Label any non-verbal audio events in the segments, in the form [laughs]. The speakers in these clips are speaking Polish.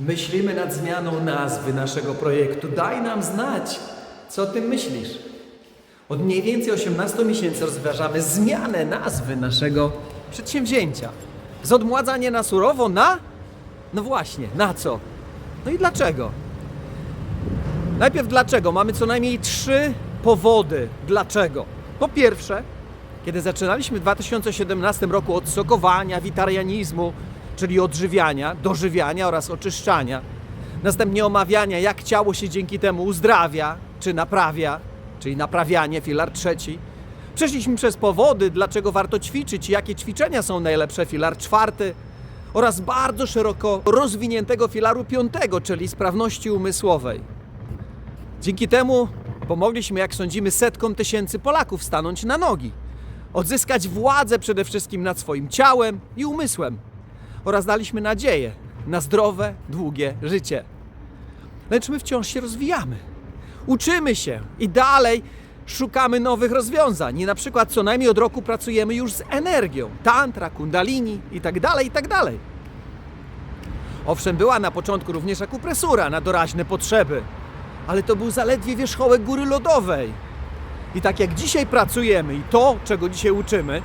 Myślimy nad zmianą nazwy naszego projektu. Daj nam znać, co o tym myślisz. Od mniej więcej 18 miesięcy rozważamy zmianę nazwy naszego przedsięwzięcia. Z odmładzania na surowo na. No właśnie, na co? No i dlaczego? Najpierw dlaczego? Mamy co najmniej trzy powody. Dlaczego? Po pierwsze, kiedy zaczynaliśmy w 2017 roku od sokowania, witarianizmu, czyli odżywiania, dożywiania oraz oczyszczania, następnie omawiania, jak ciało się dzięki temu uzdrawia, czy naprawia, czyli naprawianie, filar trzeci. Przeszliśmy przez powody, dlaczego warto ćwiczyć i jakie ćwiczenia są najlepsze, filar czwarty, oraz bardzo szeroko rozwiniętego filaru piątego, czyli sprawności umysłowej. Dzięki temu pomogliśmy, jak sądzimy, setkom tysięcy Polaków stanąć na nogi, odzyskać władzę przede wszystkim nad swoim ciałem i umysłem oraz daliśmy nadzieję na zdrowe, długie życie. Lecz my wciąż się rozwijamy. Uczymy się i dalej szukamy nowych rozwiązań. I na przykład co najmniej od roku pracujemy już z energią, tantra, kundalini i tak dalej, i tak. Owszem, była na początku również akupresura na doraźne potrzeby, ale to był zaledwie wierzchołek góry lodowej. I tak jak dzisiaj pracujemy i to, czego dzisiaj uczymy,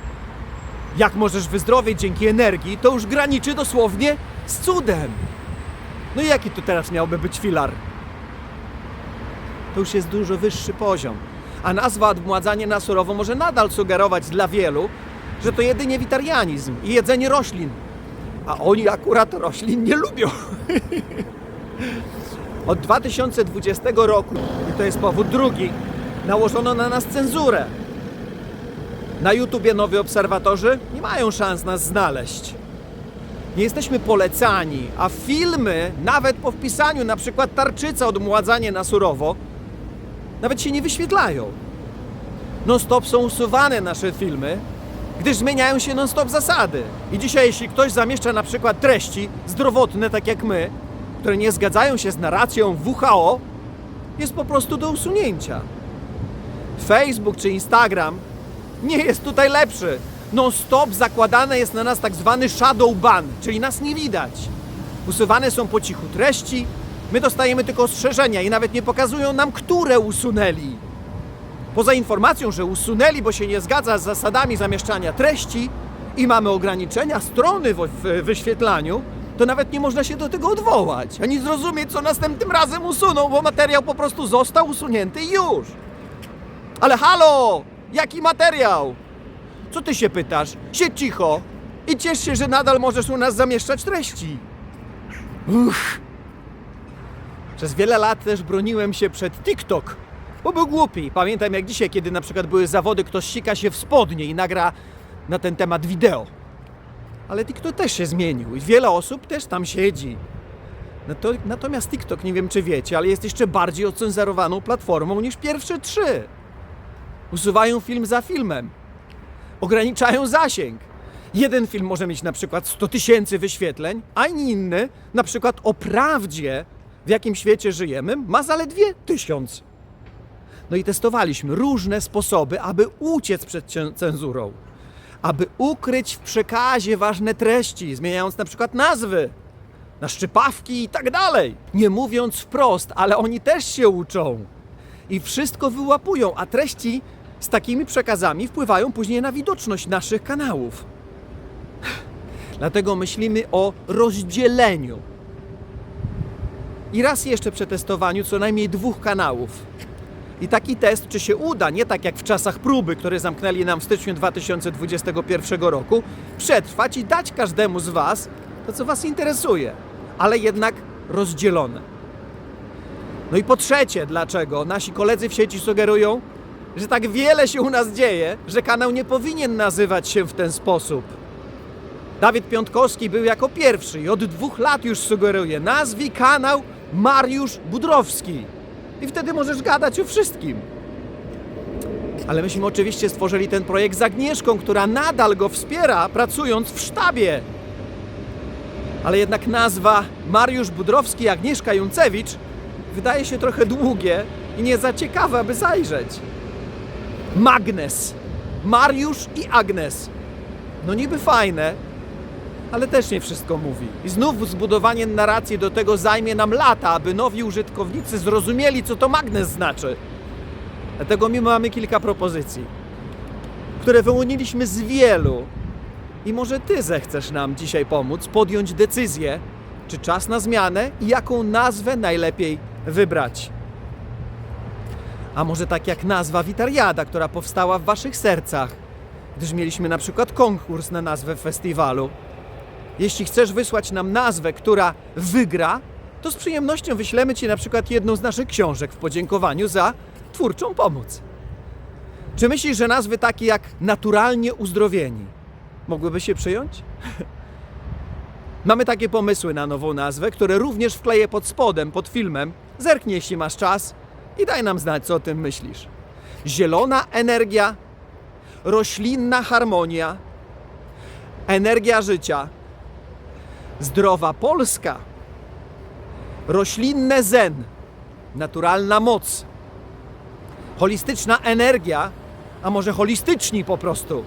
jak możesz wyzdrowieć dzięki energii, to już graniczy dosłownie z cudem. No i jaki to teraz miałby być filar? To już jest dużo wyższy poziom. A nazwa odmładzanie na surowo może nadal sugerować dla wielu, że to jedynie witarianizm i jedzenie roślin. A oni akurat roślin nie lubią. [laughs] Od 2020 roku, i to jest powód drugi, nałożono na nas cenzurę. Na YouTubie nowi obserwatorzy nie mają szans nas znaleźć. Nie jesteśmy polecani, a filmy, nawet po wpisaniu na przykład tarczyca odmładzanie na surowo, nawet się nie wyświetlają. Non-stop są usuwane nasze filmy, gdyż zmieniają się non-stop zasady. I dzisiaj, jeśli ktoś zamieszcza na przykład treści zdrowotne, tak jak my, które nie zgadzają się z narracją WHO, jest po prostu do usunięcia. Facebook czy Instagram nie jest tutaj lepszy. Non-stop zakładane jest na nas tak zwany shadow ban, czyli nas nie widać. Usuwane są po cichu treści, my dostajemy tylko ostrzeżenia i nawet nie pokazują nam, które usunęli. Poza informacją, że usunęli, bo się nie zgadza z zasadami zamieszczania treści i mamy ograniczenia strony w, wyświetlaniu, to nawet nie można się do tego odwołać, ani zrozumieć, co następnym razem usuną, bo materiał po prostu został usunięty i już. Ale halo! Jaki materiał? Co ty się pytasz? Siedź cicho i ciesz się, że nadal możesz u nas zamieszczać treści. Uff. Przez wiele lat też broniłem się przed TikTok, bo był głupi. Pamiętam jak dzisiaj, kiedy na przykład były zawody, ktoś sika się w spodnie i nagra na ten temat wideo. Ale TikTok też się zmienił i wiele osób też tam siedzi. To, natomiast TikTok, nie wiem czy wiecie, ale jest jeszcze bardziej ocenzerowaną platformą niż pierwsze trzy. Usuwają film za filmem. Ograniczają zasięg. Jeden film może mieć na przykład 100 tysięcy wyświetleń, a inny, na przykład o prawdzie, w jakim świecie żyjemy, ma zaledwie tysiąc. No i testowaliśmy różne sposoby, aby uciec przed cenzurą, aby ukryć w przekazie ważne treści, zmieniając na przykład nazwy na szczypawki i tak dalej. Nie mówiąc wprost, ale oni też się uczą i wszystko wyłapują, a treści z takimi przekazami wpływają później na widoczność naszych kanałów. Dlatego myślimy o rozdzieleniu. I raz jeszcze przetestowaniu co najmniej dwóch kanałów. I taki test, czy się uda, nie tak jak w czasach próby, które zamknęli nam w styczniu 2021 roku, przetrwać i dać każdemu z Was to, co Was interesuje, ale jednak rozdzielone. No i po trzecie, dlaczego nasi koledzy w sieci sugerują, że tak wiele się u nas dzieje, że kanał nie powinien nazywać się w ten sposób. Dawid Piątkowski był jako pierwszy i od dwóch lat już sugeruje, nazwij kanał Mariusz Budrowski. I wtedy możesz gadać o wszystkim. Ale myśmy oczywiście stworzyli ten projekt z Agnieszką, która nadal go wspiera, pracując w sztabie. Ale jednak nazwa Mariusz Budrowski i Agnieszka Juncewicz wydaje się trochę długie i nie za ciekawe, aby zajrzeć. Magnes. Mariusz i Agnes. No niby fajne, ale też nie wszystko mówi. I znów zbudowanie narracji do tego zajmie nam lata, aby nowi użytkownicy zrozumieli, co to magnes znaczy. Dlatego my mamy kilka propozycji, które wyłoniliśmy z wielu. I może Ty zechcesz nam dzisiaj pomóc podjąć decyzję, czy czas na zmianę i jaką nazwę najlepiej wybrać. A może tak jak nazwa Witariada, która powstała w Waszych sercach, gdyż mieliśmy na przykład konkurs na nazwę festiwalu. Jeśli chcesz wysłać nam nazwę, która wygra, to z przyjemnością wyślemy Ci na przykład jedną z naszych książek w podziękowaniu za twórczą pomoc. Czy myślisz, że nazwy takie jak naturalnie uzdrowieni mogłyby się przyjąć? [laughs] Mamy takie pomysły na nową nazwę, które również wkleję pod spodem, pod filmem. Zerknij, jeśli masz czas i daj nam znać, co o tym myślisz. Zielona energia, roślinna harmonia, energia życia, zdrowa Polska, roślinne zen, naturalna moc, holistyczna energia, a może holistyczni po prostu,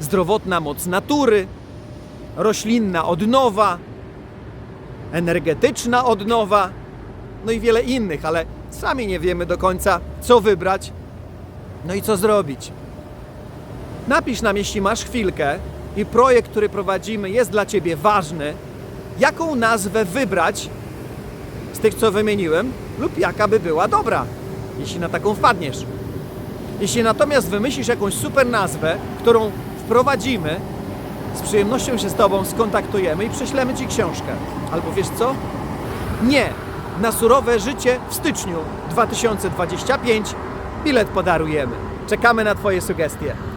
zdrowotna moc natury, roślinna odnowa, energetyczna odnowa, no i wiele innych, ale sami nie wiemy do końca, co wybrać, no i co zrobić. Napisz nam, jeśli masz chwilkę i projekt, który prowadzimy, jest dla Ciebie ważny, jaką nazwę wybrać z tych, co wymieniłem, lub jaka by była dobra, jeśli na taką wpadniesz. Jeśli natomiast wymyślisz jakąś super nazwę, którą wprowadzimy, z przyjemnością się z Tobą skontaktujemy i prześlemy Ci książkę. Albo wiesz co? Nie! Na surowe życie w styczniu 2025 bilet podarujemy. Czekamy na Twoje sugestie.